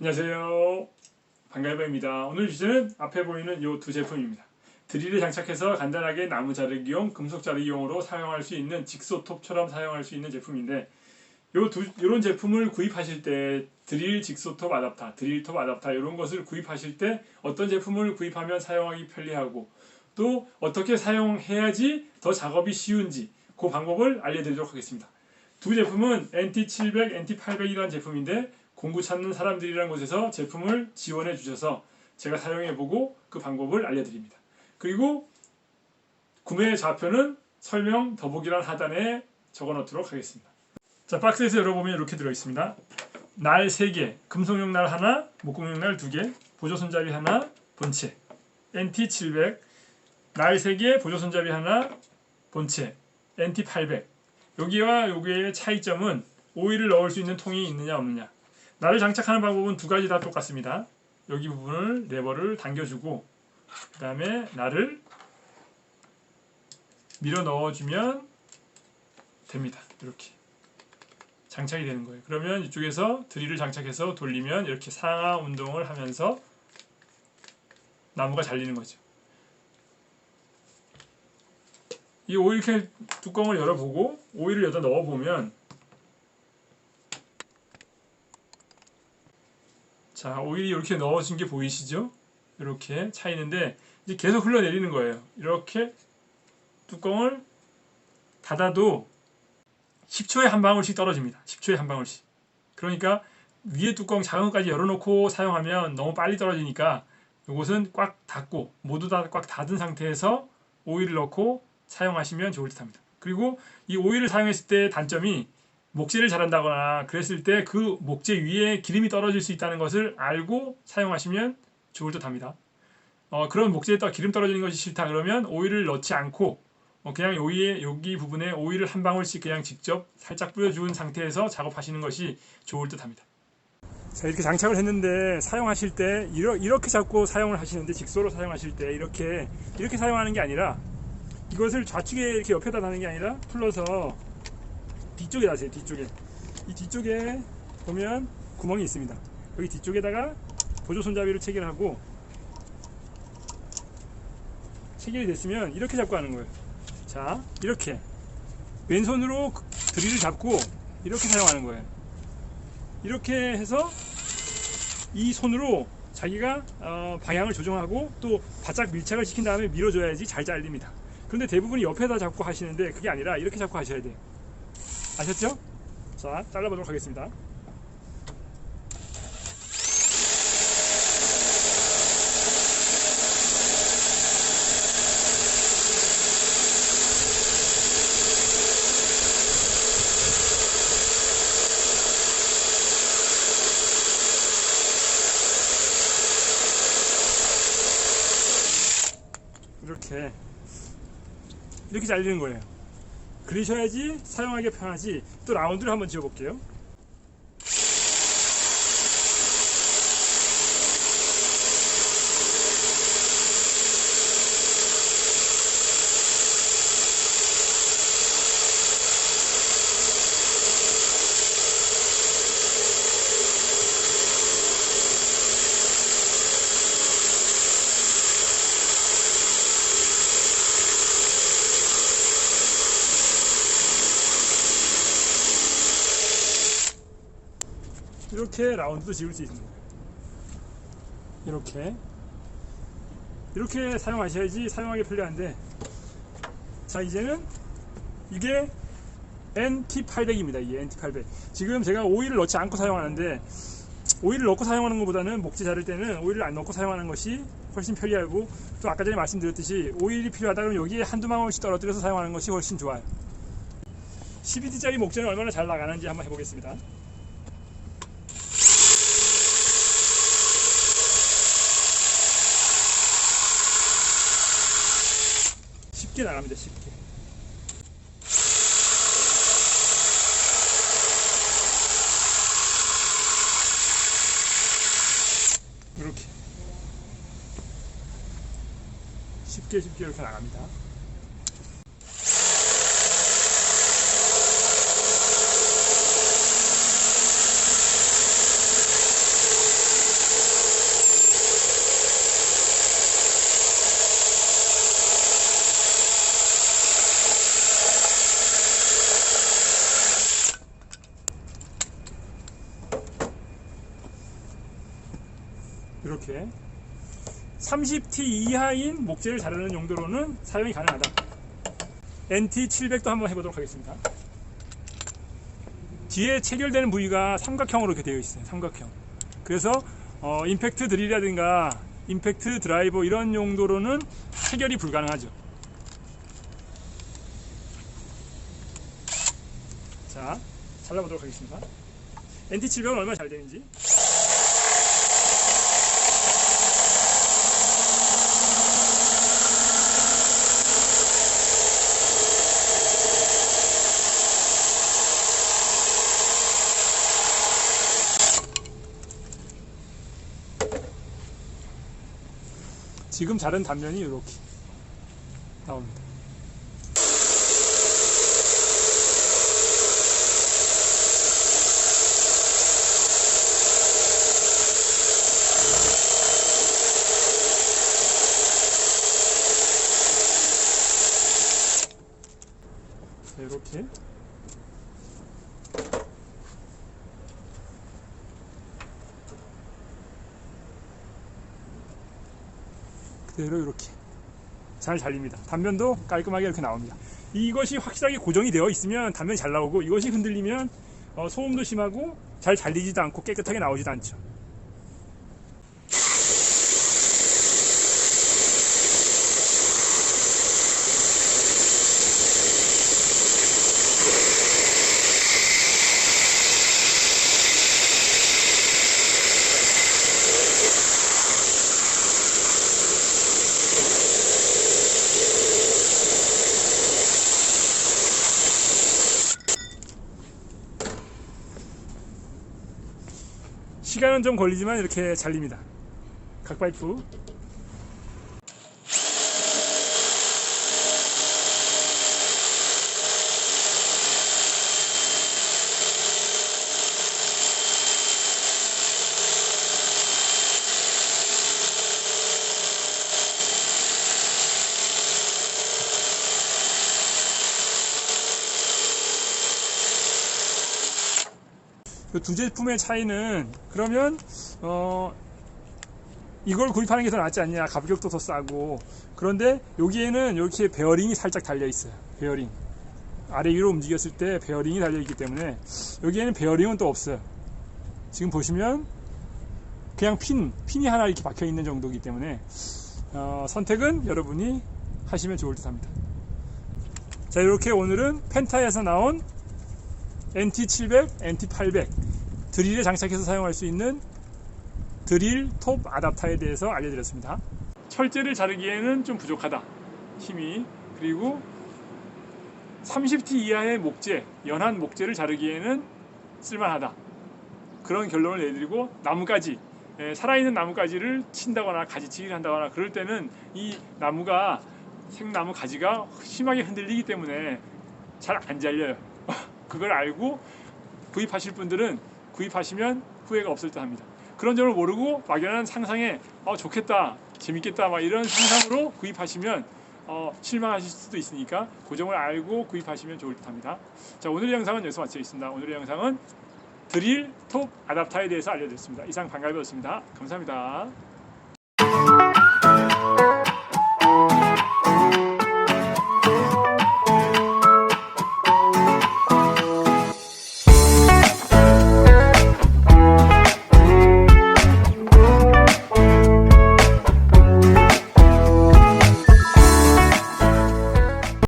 안녕하세요. 반갈바입니다. 오늘 주제는 앞에 보이는 이 두 제품입니다. 드릴에 장착해서 간단하게 나무 자르기용, 금속 자르기용으로 사용할 수 있는 직소톱처럼 사용할 수 있는 제품인데 요 두, 이런 제품을 구입하실 때 드릴 직소톱 아답터, 드릴톱 아답터 이런 것을 구입하실 때 어떤 제품을 구입하면 사용하기 편리하고 또 어떻게 사용해야지 더 작업이 쉬운지 그 방법을 알려드리도록 하겠습니다. 두 제품은 NT700, NT800이라는 제품인데 공구 찾는 사람들이라는 곳에서 제품을 지원해 주셔서 제가 사용해 보고 그 방법을 알려드립니다. 그리고 구매 좌표는 설명 더보기란 하단에 적어 놓도록 하겠습니다. 자, 박스에서 열어보면 이렇게 들어 있습니다. 날 3개, 금속용 날 하나, 목공용 날 2개, 보조 손잡이 하나, 본체. NT700, 날 3개, 보조 손잡이 하나, 본체. NT800. 여기와 여기의 차이점은 오일을 넣을 수 있는 통이 있느냐 없느냐. 나를 장착하는 방법은 두 가지 다 똑같습니다. 여기 부분을 레버를 당겨주고 그 다음에 나를 밀어 넣어주면 됩니다. 이렇게 장착이 되는 거예요. 그러면 이쪽에서 드릴을 장착해서 돌리면 이렇게 상하 운동을 하면서 나무가 잘리는 거죠. 이 오일 캔 뚜껑을 열어보고 오일을 여기다 넣어보면 자 오일이 이렇게 넣어진 게 보이시죠? 이렇게 차 있는데 이제 계속 흘러내리는 거예요. 이렇게 뚜껑을 닫아도 10초에 한 방울씩 떨어집니다. 10초에 한 방울씩. 그러니까 위에 뚜껑 작은 것까지 열어놓고 사용하면 너무 빨리 떨어지니까 이것은 꽉 닫고 모두 다 꽉 닫은 상태에서 오일을 넣고 사용하시면 좋을 듯합니다. 그리고 이 오일을 사용했을 때 단점이 목재를 자른다거나 그랬을 때 그 목재 위에 기름이 떨어질 수 있다는 것을 알고 사용하시면 좋을 듯합니다. 어, 그런 목재에다 기름 떨어지는 것이 싫다 그러면 오일을 넣지 않고 어, 그냥 여기에 여기 부분에 오일을 한 방울씩 그냥 직접 살짝 뿌려준 상태에서 작업하시는 것이 좋을 듯합니다. 자 이렇게 장착을 했는데 사용하실 때 이러, 이렇게 잡고 사용을 하시는데 직소로 사용하실 때 이렇게 이렇게 사용하는 게 아니라 이것을 좌측에 이렇게 옆에다 다는 게 아니라 풀러서 뒤쪽에 다세요 뒤쪽에. 이 뒤쪽에 보면 구멍이 있습니다. 여기 뒤쪽에다가 보조 손잡이로 체결하고 체결이 됐으면 이렇게 잡고 하는 거예요. 자 이렇게. 왼손으로 드릴을 잡고 이렇게 사용하는 거예요. 이렇게 해서 이 손으로 자기가 어, 방향을 조정하고 또 바짝 밀착을 시킨 다음에 밀어줘야지 잘 잘립니다. 그런데 대부분이 옆에다 잡고 하시는데 그게 아니라 이렇게 잡고 하셔야 돼요 아셨죠? 자, 잘라보도록 하겠습니다. 이렇게 이렇게 잘리는 거예요. 그러셔야지 사용하기 편하지. 또 라운드를 한번 지어볼게요 이렇게 라운드도 지을 수 있습니다. 이렇게 이렇게 사용하셔야지 사용하기 편리한데 자 이제는 이게 NT800입니다. 이 NT800 지금 제가 오일을 넣지 않고 사용하는데 오일을 넣고 사용하는 것보다는 목재 자를 때는 오일을 안 넣고 사용하는 것이 훨씬 편리하고 또 아까 전에 말씀드렸듯이 오일이 필요하다 그러면 여기에 한두 방울씩 떨어뜨려서 사용하는 것이 훨씬 좋아요 12D짜리 목재는 얼마나 잘 나가는지 한번 해보겠습니다 쉽게 나갑니다 쉽게. 이렇게. 쉽게 쉽게 이렇게 나갑니다 이렇게 30T 이하인 목재를 자르는 용도로는 사용이 가능하다. NT700도 한번 해보도록 하겠습니다. 뒤에 체결되는 부위가 삼각형으로 이렇게 되어 있어요. 삼각형. 그래서 어, 임팩트 드릴이라든가 임팩트 드라이버 이런 용도로는 체결이 불가능하죠. 자, 잘라보도록 하겠습니다. NT700은 얼마나 잘 되는지. 지금 자른 단면이 이렇게 나옵니다. 자, 이렇게 그대로 이렇게 잘 잘립니다. 단면도 깔끔하게 이렇게 나옵니다. 이것이 확실하게 고정이 되어 있으면 단면이 잘 나오고 이것이 흔들리면 어, 소음도 심하고 잘 잘리지도 않고 깨끗하게 나오지도 않죠. 시간은 좀 걸리지만 이렇게 잘립니다. 각파이프 그 두 제품의 차이는 그러면 어 이걸 구입하는 게 더 낫지 않냐. 가격도 더 싸고. 그런데 여기에는 이렇게 베어링이 살짝 달려 있어요. 베어링. 아래 위로 움직였을 때 베어링이 달려 있기 때문에 여기에는 베어링은 또 없어요. 지금 보시면 그냥 핀 핀이 하나 이렇게 박혀 있는 정도이기 때문에 어, 선택은 여러분이 하시면 좋을 듯 합니다. 자 이렇게 오늘은 펜타에서 나온 NT700, NT800 드릴에 장착해서 사용할 수 있는 드릴 톱 아답터에 대해서 알려드렸습니다. 철제를 자르기에는 좀 부족하다. 힘이 그리고 30T 이하의 목재, 연한 목재를 자르기에는 쓸만하다. 그런 결론을 내드리고 나무가지, 에, 살아있는 나무가지를 친다거나 가지치기를 한다거나 그럴 때는 이 나무가 생나무 가지가 심하게 흔들리기 때문에 잘 안 잘려요. 그걸 알고 구입하실 분들은 구입하시면 후회가 없을 듯 합니다. 그런 점을 모르고 막연한 상상에 어, 좋겠다, 재밌겠다 막 이런 상상으로 구입하시면 어, 실망하실 수도 있으니까 그 점을 알고 구입하시면 좋을 듯 합니다. 자 오늘 영상은 여기서 마치겠습니다. 오늘의 영상은 드릴 톱 아답터에 대해서 알려드렸습니다. 이상 반가이었습니다. 감사합니다.